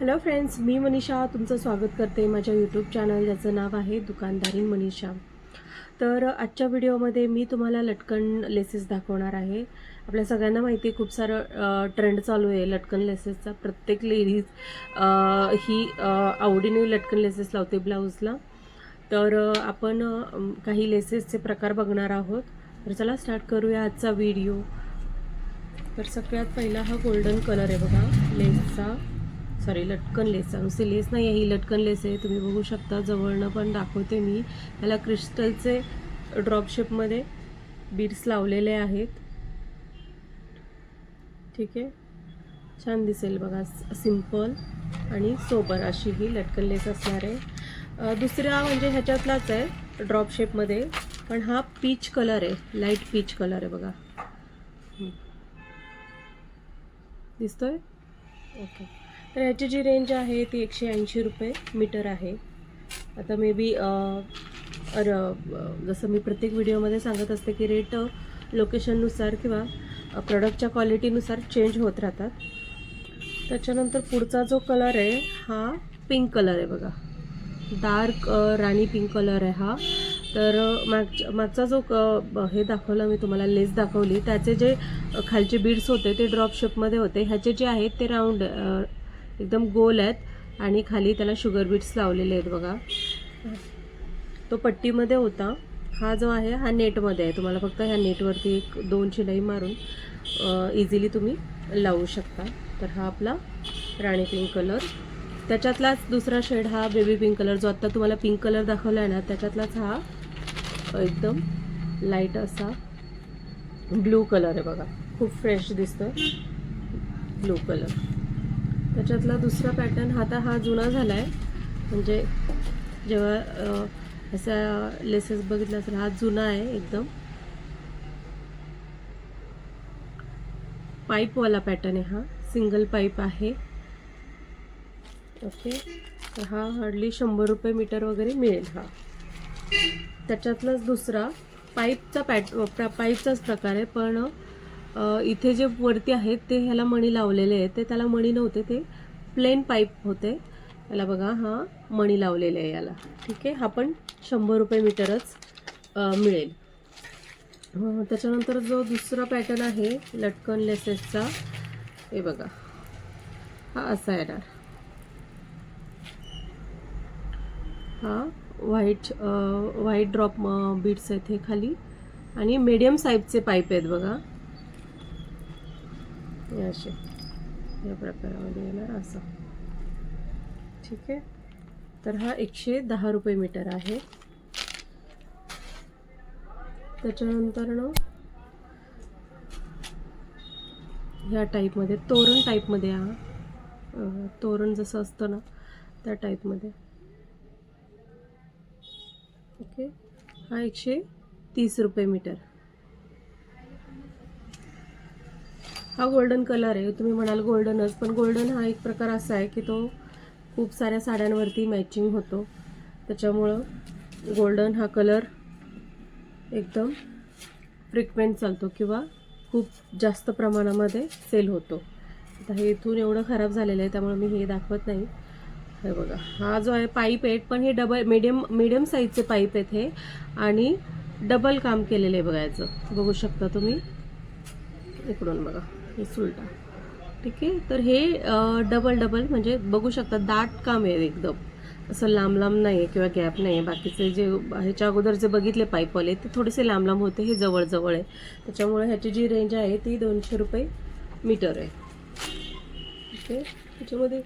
Hello friends मी मनीषा तुमचं स्वागत करते माझ्या यूट्यूब चॅनल ज्याचं नाव आहे दुकानदारीन मनीषा. तर आजच्या व्हिडिओमध्ये मी तुम्हाला लटकन लेसेस दाखवणार आहे. आपल्या सगळ्यांना माहिती आहे खूप सारं ट्रेंड चालू आहे लटकन लेसेसचा प्रत्येक लेडीज ही आवडीने लटकन लेसेस लावते ब्लाऊजला तर आपण काही लेसेसचे प्रकार बघणार आहोत. तर चला स्टार्ट करूया आजचा व्हिडिओ तर सगळ्यात पहिला हा गोल्डन कलर आहे बघा लेसचा सॉरी लटकन लेस नुसती लेस नाही आहे ही लटकन लेस आहे. तुम्ही बघू शकता जवळनं पण दाखवते मी. याला क्रिस्टलचे ड्रॉप शेपमध्ये बीड्स लावलेले आहेत. ठीक आहे. छान दिसेल बघा सिंपल आणि सोबर अशी ही लटकन लेस असणार आहे. दुसरा म्हणजे ह्याच्यातलाच आहे ड्रॉप शेपमध्ये पण हा पीच कलर आहे लाइट पीच कलर आहे बघा. दिसतोय? ओके. तर ह्याची जी रेंज आहे ती एकशे ऐंशी रुपये मीटर आहे. आता मे बी जसं मी प्रत्येक व्हिडिओमध्ये सांगत असते की रेट लोकेशननुसार किंवा प्रॉडक्टच्या क्वालिटीनुसार चेंज होत राहतात. त्याच्यानंतर पुढचा जो कलर आहे हा पिंक कलर आहे बघा. डार्क राणी पिंक कलर आहे हा. तर माग मागच्या मागचा जो क- ब- हे दाखवला मी तुम्हाला लेस दाखवली. त्याचे जे खालचे बीड्स होते ते ड्रॉप शेपमध्ये होते. ह्याचे जे आहेत ते राऊंड एकदम गोल आहेत आणि खाली त्याला शुगर बीट्स लावलेले आहेत बघा. तो पट्टीमध्ये होता. हा जो आहे हा नेटमध्ये आहे. तुम्हाला फक्त ह्या नेटवरती एक दोन शिलाई मारून इझिली तुम्ही लावू शकता. तर हा आपला राणी पिंक कलर त्याच्यातलाच दुसरा शेड हा बेबी पिंक कलर जो आत्ता तुम्हाला पिंक कलर दाखवला आहे ना त्याच्यातलाच हा एकदम लाइट असा ब्लू कलर आहे बघा. खूप फ्रेश दिसतं ब्लू कलर त्याच्यातला दुसरा पॅटर्न हा आता हा जुना झाला आहे म्हणजे जेव्हा असा लेसेस बघितला असेल हा जुना आहे एकदम. पाईपवाला पॅटर्न आहे हा. सिंगल पाईप आहे. ओके तर हा हार्डली शंभर रुपये मीटर वगैरे मिळेल हा. त्याच्यातलाच दुसरा पाईपचा पॅट पाईपचाच प्रकार आहे. पण इथे जे वरती आहेत ते ह्याला मणी लावलेले आहेत. ते त्याला मणी नव्हते ते प्लेन पाईप होते. याला बघा हा मणी लावलेले आहे याला. ठीक आहे? हा पण शंभर रुपये मीटरच मिळेल. त्याच्यानंतर जो दुसरा पॅटर्न आहे लटकन लेसेसचा हे बघा. हा असा येणार. हा व्हाईट व्हाईट ड्रॉप बीड्स आहेत हे खाली. आणि मीडियम साईजचे पाईप आहेत बघा. असे. या प्रकारामध्ये येणार असं. ठीक आहे? तर हा एकशे दहा रुपये मीटर आहे. त्याच्यानंतरनं ह्या टाईपमध्ये तोरण टाईपमध्ये हा तोरण जसं असतं ना त्या टाईपमध्ये. ओके? हा एकशे तीस रुपये मीटर. हा गोल्डन कलर आहे. तुम्ही म्हणाल गोल्डनच पण गोल्डन हा एक प्रकार असा आहे की तो खूप साऱ्या साड्यांवरती मॅचिंग होतो. त्याच्यामुळं गोल्डन हा कलर एकदम फ्रिक्वेंट चालतो किंवा खूप जास्त प्रमाणामध्ये सेल होतो. आता हे इथून एवढं खराब झालेलं आहे त्यामुळे मी हे दाखवत नाही. हे बघा हा जो आहे पाईप आहेत पण हे डबल मीडियम मीडियम साईजचे पाईप आहेत हे. आणि डबल काम केलेलं आहे बघायचं. बघू शकता तुम्ही. इकडून बघा. हे सुलटा. ठीक आहे? तर हे डबल डबल म्हणजे बघू शकता दाट काम आहे एकदम. असं लांब लांब नाही आहे किंवा गॅप नाही आहे बाकीचे जे ह्याच्या अगोदर जे बघितले पाईपवाले ते थोडेसे लांब लांब होते. हे जवळजवळ आहे. त्याच्यामुळे ह्याची जी रेंज आहे ती दोनशे रुपये मीटर आहे. ठीक आहे? त्याच्यामध्ये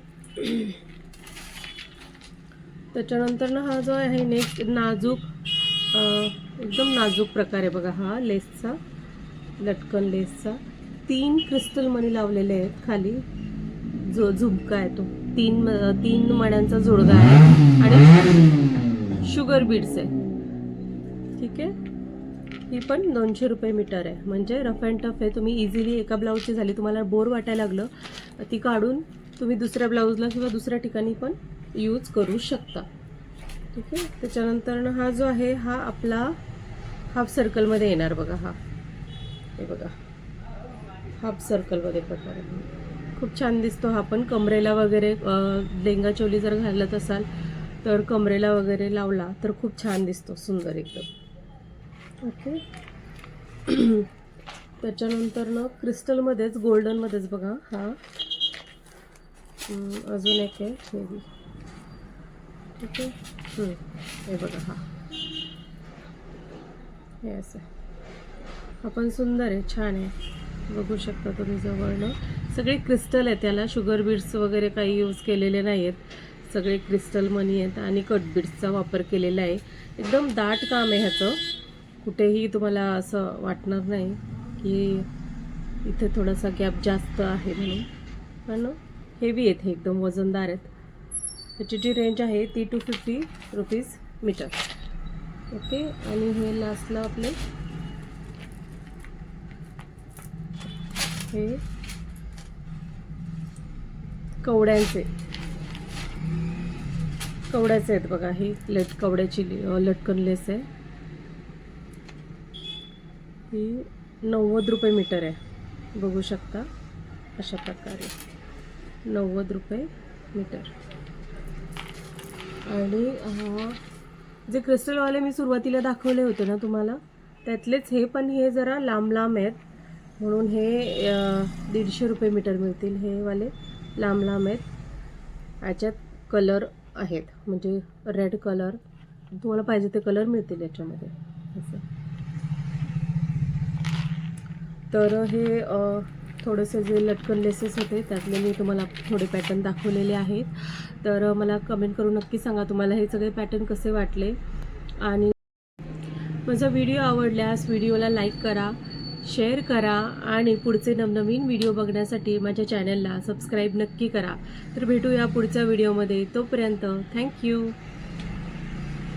त्याच्यानंतर ना हा जो आहे नेक्स्ट नाजूक एकदम नाजूक प्रकार आहे बघा हा लेसचा लटकन लेसचा तीन क्रिस्टल मणी लावलेले आहेत खाली. जो झुमका आहे तो. तीन तीन मण्यांचा जोडगा आहे आणि शुगर बीड्स आहे. ठीक आहे? ही पण दोनशे रुपये मीटर आहे. म्हणजे रफ अँड टफ आहे. तुम्ही इझिली एका ब्लाऊजची झाली तुम्हाला बोर वाटायला लागलं ती काढून तुम्ही दुसऱ्या ब्लाऊजला किंवा दुसऱ्या ठिकाणी पण यूज करू शकता. ठीक आहे? त्याच्यानंतर हा जो आहे हा आपला हाफ सर्कलमध्ये येणार बघा हा. हे बघा. हाफ सर्कलमध्ये प्रकार आहे. खूप छान दिसतो हा पण. कमरेला वगैरे लेंगा चोली जर घालत असाल तर कमरेला वगैरे लावला तर खूप छान दिसतो. सुंदर एकदम. ओके. त्याच्यानंतर ना क्रिस्टलमध्येच गोल्डनमध्येच बघा हा. अजून एक आहे. बी. ठीक आहे? हे बघा हा. हे असं. हा पण सुंदर आहे छान आहे. बघू शकता तुम्ही जवळनं. सगळे क्रिस्टल आहेत त्याला. शुगर बीड्स वगैरे काही यूज केलेले नाही आहेत सगळे क्रिस्टल मनी आहेत आणि कट बीड्सचा वापर केलेला आहे. एकदम दाट काम आहे ह्याचं. कुठेही तुम्हाला असं वाटणार नाही की इथे थोडासा गॅप जास्त आहे म्हणून. पण हेवी आहेत हे एकदम. वजनदार आहेत. त्याची जी रेंज आहे ती two fifty rupees metre okay आणि हे लास्टला आपले हे कवड्यांचे. कवड्याचे आहेत बघा ही लट कवड्याची लटकन लेस आहे. ही नव्वद रुपये मीटर आहे. बघू शकता अशा प्रकारे. नव्वद रुपये मीटर. आणि जे क्रिस्टलवाले मी सुरुवातीला दाखवले होते ना तुम्हाला त्यातलेच हे पण हे जरा लांब लांब आहेत. म्हणून हे दीडशे रुपये मीटर मिळतील हे वाले लांब लांब आहेत. याच्यात कलर आहेत म्हणजे रेड कलर. तुम्हाला पाहिजे ते कलर मिळतील याच्यामध्ये. असं. तर हे थोडेसे जे लटकन लेसेस होते त्यातले मी तुम्हाला थोडे पॅटर्न दाखवलेले आहेत. तर मला कमेंट करून नक्की सांगा तुम्हाला हे सगळे पॅटर्न कसे वाटले. आणि माझा व्हिडिओ आवडल्यास व्हिडिओला लाईक करा. शेअर करा आणि पुढचे नवनवीन व्हिडिओ बघण्यासाठी माझ्या चॅनलला सबस्क्राईब नक्की करा. तर भेटूया पुढच्या व्हिडिओमध्ये. तोपर्यंत थँक्यू